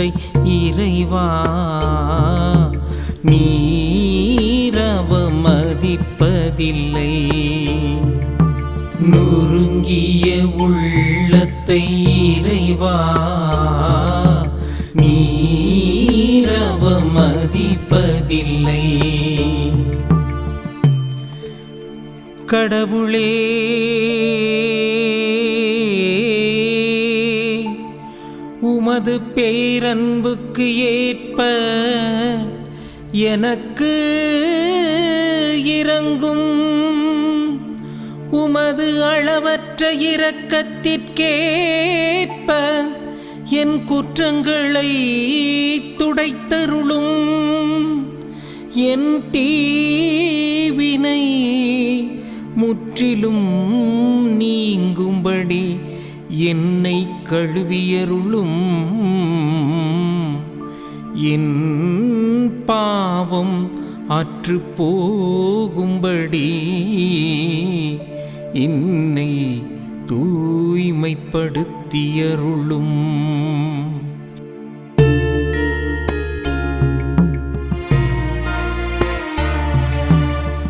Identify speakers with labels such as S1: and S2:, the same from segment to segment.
S1: கருத்தை இறைவா. நீரவ மதிப்பதில்லை. நொறுங்கிய உள்ளத்தை இறைவா. நீரவ மதிப்பதில்லை. கடவுளே. உமது பேரன்புக்கு ஏற்ப எனக்கு இறங்கும் உமது அளவற்ற இரக்கத்திற்கேற்ப என் குற்றங்களை துடைத்தருளும். என் தீவினை முற்றிலும் நீங்கும்படி என்னை கழுவியருளும் என் பாவம் அற்று போகும்படி என்னை தூய்மைப்படுத்தியருளும்.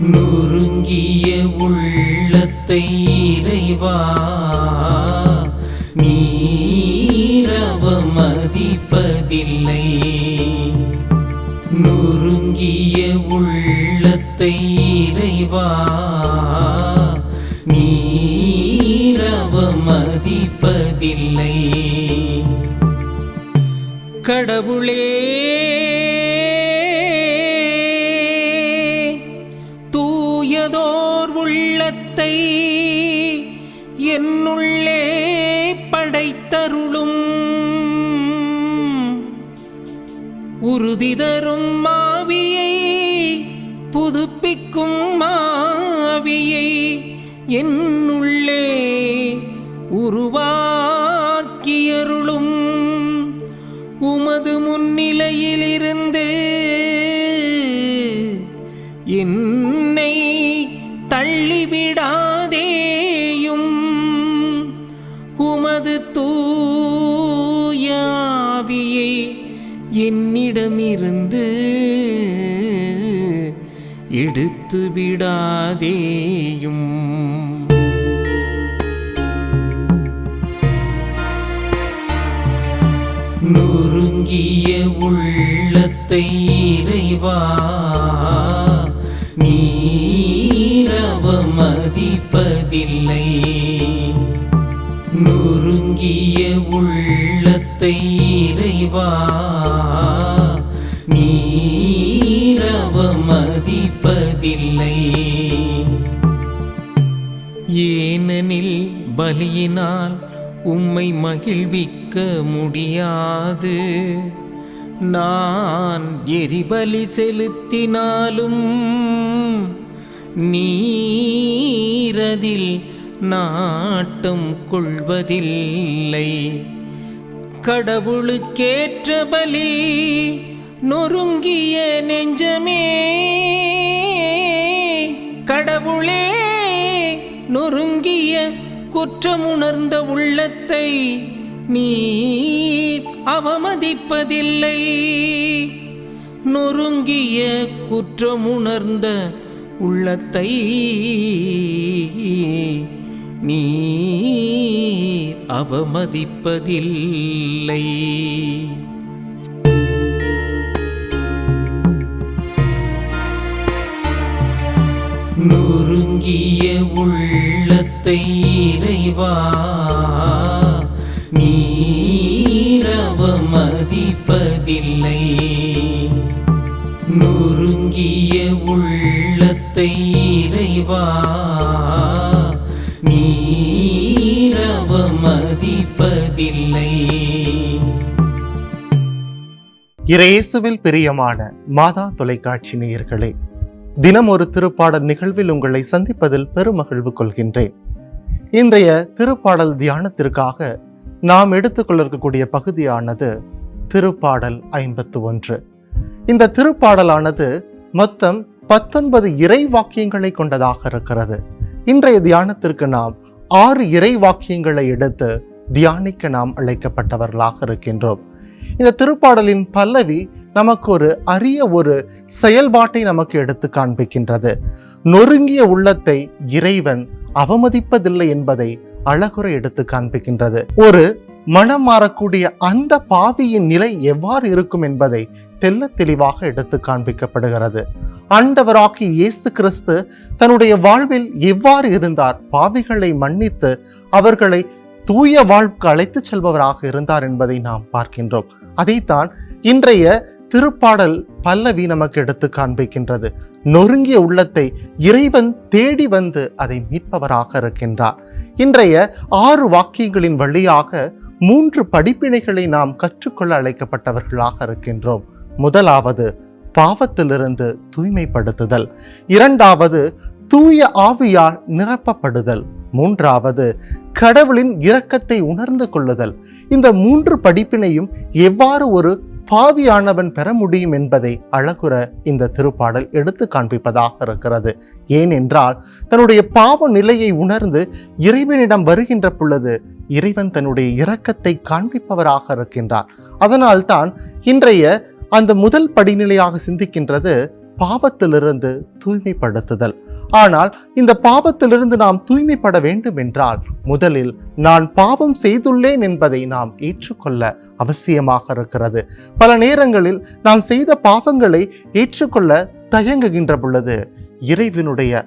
S1: நொறுங்கிய உள்ளத்தை இறைவா நீரவ மதிப்பதில்லை நொறுங்கிய உள்ளத்தை இறைவா நீரவ மதிப்பதில்லை கடவுளே உறுதி தரும் மாவியை புதுப்பிக்கும் மாவியை என்னுள்ளே உருவா என்னிடமிருந்து எடுத்து விடாதேயும். நொறுங்கிய உள்ளத்தை இறைவா நீரவ மதிப்பதில்லை நொறுங்கிய உள்ளத்தை இறைவா நீரவ மதிப்பதில்லை ஏனெனில் பலியினால் உம்மை மகிழ்விக்க முடியாது. நான் எரிபலி செலுத்தினாலும் நீரதில் நாட்டம் கொள்வதில்லை. கடவுளுக்கேற்ற பலி நொறுங்கிய நெஞ்சமே. கடவுளே நொறுங்கிய குற்றமுணர்ந்த உள்ளத்தை நீ அவமதிப்பதில்லை. நொறுங்கிய குற்றமுணர்ந்த உள்ளத்தை நீர் அவமதிப்பதில்லை. நொறுங்கிய உள்ளத்தை இறைவா நீரவமதிப்பதில்லை நொறுங்கிய உள்ளத்தை இறைவா இருப்பதில்லை
S2: இறையேசுவில் பிரியமான மாதா தொலைக்காட்சி நேயர்களே தினம் ஒரு திருப்பாடல் நிகழ்வில் உங்களை சந்திப்பதில் பெருமகிழ்வு கொள்கின்றேன். இன்றைய திருப்பாடல் தியானத்திற்காக நாம் எடுத்துக்கொள்ள இருக்கக்கூடிய பகுதியானது திருப்பாடல் ஐம்பத்து ஒன்று. இந்த திருப்பாடலானது மொத்தம் பத்தொன்பது இறை வாக்கியங்களை கொண்டதாக இருக்கிறது. இன்றைய தியானத்திற்கு நாம் ஆறு இறை வாக்கியங்களை எடுத்து தியானிக்க நாம் அழைக்கப்பட்டவர்களாக இருக்கின்றோம். இந்த திருப்பாடலின் பல்லவி நமக்கு ஒரு அரிய ஒரு செயல்பாட்டை நமக்கு எடுத்து காண்பிக்கின்றது. நொறுங்கிய உள்ளத்தை இறைவன் அவமதிப்பதில்லை என்பதை அழகுற எடுத்து காண்பிக்கின்றது. ஒரு மனம் மாறக்கூடிய அந்த பாவியின் நிலை எவ்வாறு இருக்கும் என்பதை தெல்ல தெளிவாக எடுத்து காண்பிக்கப்படுகிறது. ஆண்டவராகி இயேசு கிறிஸ்து தன்னுடைய வாழ்வில் எவ்வாறு இருந்தார்? பாவிகளை மன்னித்து அவர்களை தூய வாழ்வுக்கு அழைத்துச் செல்பவராக இருந்தார் என்பதை நாம் பார்க்கின்றோம். அதைத்தான் இன்றைய திருப்பாடல் பல்லவி நமக்கு எடுத்து காண்பிக்கின்றது. நொறுங்கிய உள்ளத்தை இறைவன் தேடி வந்து அதை மீட்பவராக இருக்கின்றார். இன்றைய ஆறு வாக்கியங்களின் வழியாக மூன்று படிப்பினைகளை நாம் கற்றுக்கொள்ள அழைக்கப்பட்டவர்களாக இருக்கின்றோம். முதலாவது பாவத்திலிருந்து தூய்மைப்படுத்துதல். இரண்டாவது தூய ஆவியால் நிரப்பப்படுதல். மூன்றாவது கடவுளின் இரக்கத்தை உணர்ந்து கொள்ளுதல். இந்த மூன்று படிப்பினையும் எவ்வாறு ஒரு பாவியானவன் பெற முடியும் என்பதை அழகுற இந்த திருப்பாடல் எடுத்து காண்பிப்பதாக இருக்கிறது. ஏனென்றால் தன்னுடைய பாவ நிலையை உணர்ந்து இறைவனிடம் வருகின்ற பொழுது இறைவன் தன்னுடைய இரக்கத்தை காண்பிப்பவராக இருக்கின்றார். அதனால்தான் இன்றைய அந்த முதல் படிநிலையாக சிந்திக்கின்றது பாவத்திலிருந்து தூய்மைப்படுத்துதல். ஆனால் இந்த பாவத்திலிருந்து நாம் தூய்மைப்பட வேண்டும் என்றால் முதலில் நான் பாவம் செய்துள்ளேன் என்பதை நாம் ஏற்றுக்கொள்ள அவசியமாக இருக்கிறது. பல நேரங்களில் நாம் செய்த பாவங்களை ஏற்றுக்கொள்ள தயங்குகின்ற பொழுது இறைவனுடைய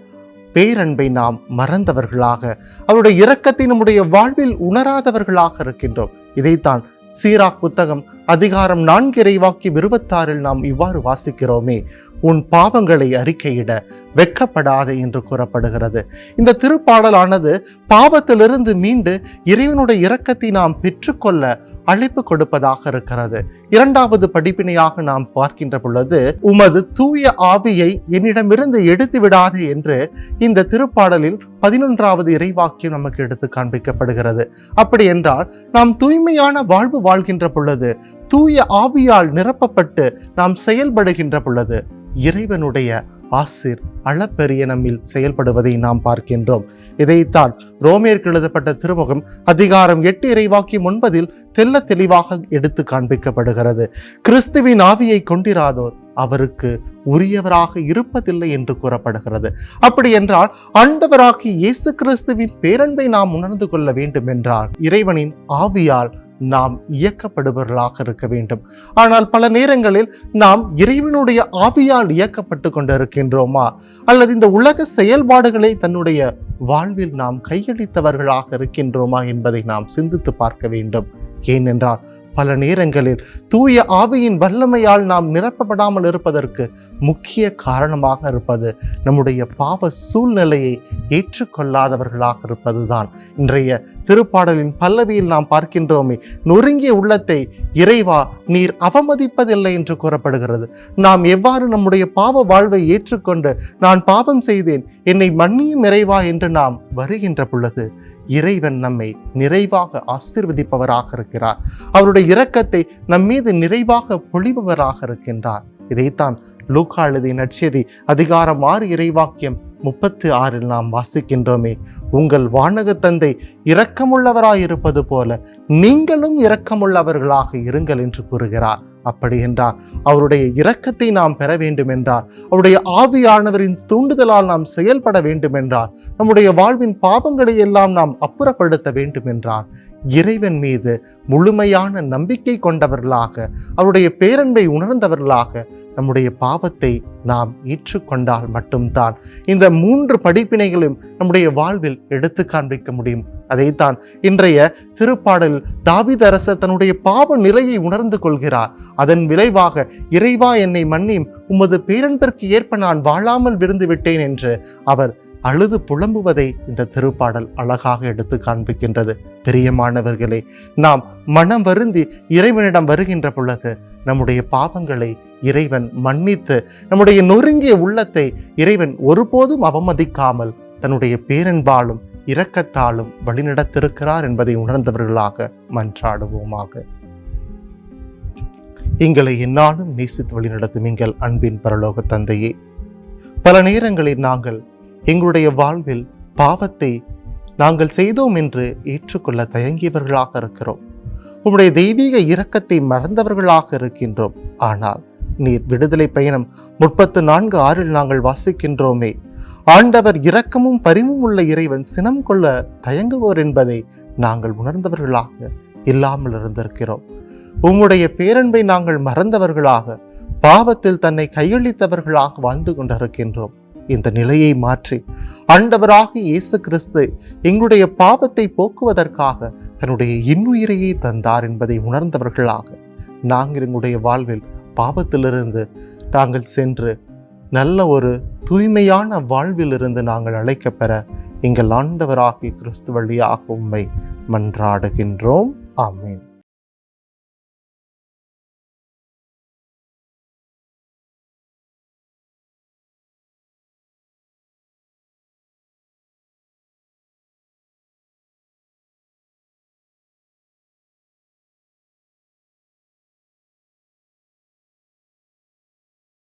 S2: பேரன்பை நாம் மறந்தவர்களாக அவருடைய இரக்கத்தை நம்முடைய வாழ்வில் உணராதவர்களாக இருக்கின்றோம். இதைத்தான் சீராக் புத்தகம் அதிகாரம் நான்கு இறைவாக்கி இருபத்தாறில் நாம் இவ்வாறு வாசிக்கிறோமே உன் பாவங்களை அறிக்கையிட வெட்கப்படாதே என்று கூறப்படுகிறது. இந்த திருப்பாடலானது பாவத்திலிருந்து மீண்டு இறைவனுடைய இரக்கத்தை நாம் பெற்றுக்கொள்ள அழைப்பு கொடுப்பதாக இருக்கிறது. இரண்டாவது படிப்பினையாக நாம் பார்க்கின்ற பொழுது உமது தூய ஆவியை என்னிடமிருந்து எடுத்து விடாதே என்று இந்த திருப்பாடலில் பதினொன்றாவது இறைவாக்கியம் நமக்கு எடுத்து காண்பிக்கப்படுகிறது. அப்படி என்றால் நாம் தூய்மையான வாழ்வு வாழ்வு வாழ்கின்ற பொழுது தூய ஆவியால் நிரப்பப்பட்டு நாம் செயல்படுகின்ற பொழுது இறைவனுடைய ஆசிர் அளப்பெரிய நம்மில் செயல்படுவதை நாம் பார்க்கின்றோம். இதைத்தான் ரோமேற்கு எழுதப்பட்ட திருமுகம் அதிகாரம் எட்டு இறைவாக்கியம் ஒன்பதில் தெல்ல தெளிவாக எடுத்து காண்பிக்கப்படுகிறது. கிறிஸ்துவின் ஆவியை கொண்டிராதோர் அவருக்கு உரியவராக இருப்பதில்லை என்று கூறப்படுகிறது. அப்படி என்றால் ஆண்டவராகி இயேசு கிறிஸ்துவின் பேரன்பை நாம் உணர்ந்து கொள்ள வேண்டும் என்றால் இறைவனின் ஆவியால் நாம் இயக்கப்படுபவர்களாக இருக்க வேண்டும். ஆனால் பல நேரங்களில் நாம் இறைவனுடைய ஆவியால் இயக்கப்பட்டு கொண்டிருக்கின்றோமா? அல்லது இந்த உலக செயல்பாடுகளை தன்னுடைய வாழ்வில் நாம் கையளித்தவர்களாக இருக்கின்றோமா என்பதை நாம் சிந்தித்து பார்க்க வேண்டும். ஏனென்றால் பல நேரங்களில் தூய ஆவியின் வல்லமையால் நாம் நிரப்பப்படாமல் இருப்பதற்கு முக்கிய காரணமாக இருப்பது நம்முடைய பாவ சூழ்நிலையை ஏற்றுக்கொள்ளாதவர்களாக இருப்பதுதான். இன்றைய திருப்பாடலின் பல்லவியில் நாம் பார்க்கின்றோமே நொறுங்கிய உள்ளத்தை இறைவா நீர் அவமதிப்பதில்லை என்று கூறப்படுகிறது. நாம் எவ்வாறு நம்முடைய பாவ வாழ்வை ஏற்றுக்கொண்டு நான் பாவம் செய்தேன் என்னை மன்னியும் இறைவா என்று நாம் வருகின்ற பொழுது இறைவன் நம்மை நிறைவாக ஆசிர்வதிப்பவராக இருக்கிறார். அவருடைய இரக்கத்தை நம் மீது நிறைவாக பொழிபவராக இருக்கின்றார். இதைத்தான் லூக்கா எழுதிய நட்செய்தி அதிகாரம் ஆறு இறைவாக்கியம் முப்பத்து ஆறில் நாம் வாசிக்கின்றோமே. உங்கள் வானக தந்தை இரக்கமுள்ளவராயிருப்பது போல நீங்களும் இரக்கமுள்ளவர்களாக இருங்கள் என்று கூறுகிறார். அப்படி என்றால் அவருடைய இரக்கத்தை நாம் பெற வேண்டும் என்றால் அவருடைய ஆவியானவரின் தூண்டுதலால் நாம் செயல்பட வேண்டும் என்றால் நம்முடைய வாழ்வின் பாவங்களை எல்லாம் நாம் அப்புறப்படுத்த வேண்டும் என்றால் இறைவன் மீது முழுமையான நம்பிக்கை கொண்டவர்களாக அவருடைய பேரன்பை உணர்ந்தவர்களாக நம்முடைய பாவத்தை நாம் ஏற்றுக்கொண்டால் மட்டும்தான் இந்த மூன்று படிப்பினைகளும் நம்முடைய வாழ்வில் எடுத்து காண்பிக்க முடியும். அதைத்தான் இன்றைய திருப்பாடல் தாவிதரசர் தன்னுடைய பாவ நிலையை உணர்ந்து கொள்கிறார். அதன் விளைவாக இறைவா என்னை மன்னியும் உமது பேரன்பிற்கு ஏற்ப நான் வாழாமல் விருந்து விட்டேன் என்று அவர் அழுது புலம்புவதை இந்த திருப்பாடல் அழகாக எடுத்து காண்பிக்கின்றது. பிரியமானவர்களே நாம் மனம் வருந்தி இறைவனிடம் வருகின்ற பொழுது நம்முடைய பாவங்களை இறைவன் மன்னித்து நம்முடைய நொறுங்கிய உள்ளத்தை இறைவன் ஒருபோதும் அவமதிக்காமல் தன்னுடைய பேரன்பாலும் இரக்கத்தாலும் வழிநடத்திருக்கிறார் என்பதை உணர்ந்தவர்களாக மன்றாடுவோமாக. எங்களை என்னாலும் நேசித்து வழிநடத்தும் எங்கள் அன்பின் பரலோக தந்தையே பல நேரங்களில் நாங்கள் எங்களுடைய வாழ்வில் பாவத்தை நாங்கள் செய்தோம் என்று ஏற்றுக்கொள்ள தயங்கியவர்களாக இருக்கிறோம். உம்முடைய தெய்வீக இரக்கத்தை மறந்தவர்களாக இருக்கின்றோம். ஆனால் நீர் விடுதலை பயணம் முப்பத்து நான்கு ஆறில் நாங்கள் வாசிக்கின்றோமே ஆண்டவர் இரக்கமும் பரிவும் உள்ள இறைவன் சினம் கொள்ள தயங்குவோர் என்பதை நாங்கள் உணர்ந்தவர்களாக இல்லாமல் இருந்திருக்கிறோம். உம்முடைய பேரன்பை நாங்கள் மறந்தவர்களாக பாவத்தில் தன்னை கையளித்தவர்களாக வாழ்ந்து கொண்டிருக்கின்றோம். இந்த நிலையை மாற்றி ஆண்டவராக இயேசு கிறிஸ்து எங்களுடைய பாவத்தை போக்குவதற்காக தன்னுடைய இன்னுயிரையே தந்தார் என்பதை உணர்ந்தவர்களாக நாங்கள் எங்களுடைய வாழ்வில் பாவத்திலிருந்து நாங்கள் சென்று நல்ல ஒரு தூய்மையான வாழ்விலிருந்து நாங்கள் அழைக்கப்பெற எங்கள் ஆண்டவராகிய கிறிஸ்து வழியாக உண்மை மன்றாடுகின்றோம். ஆமென்.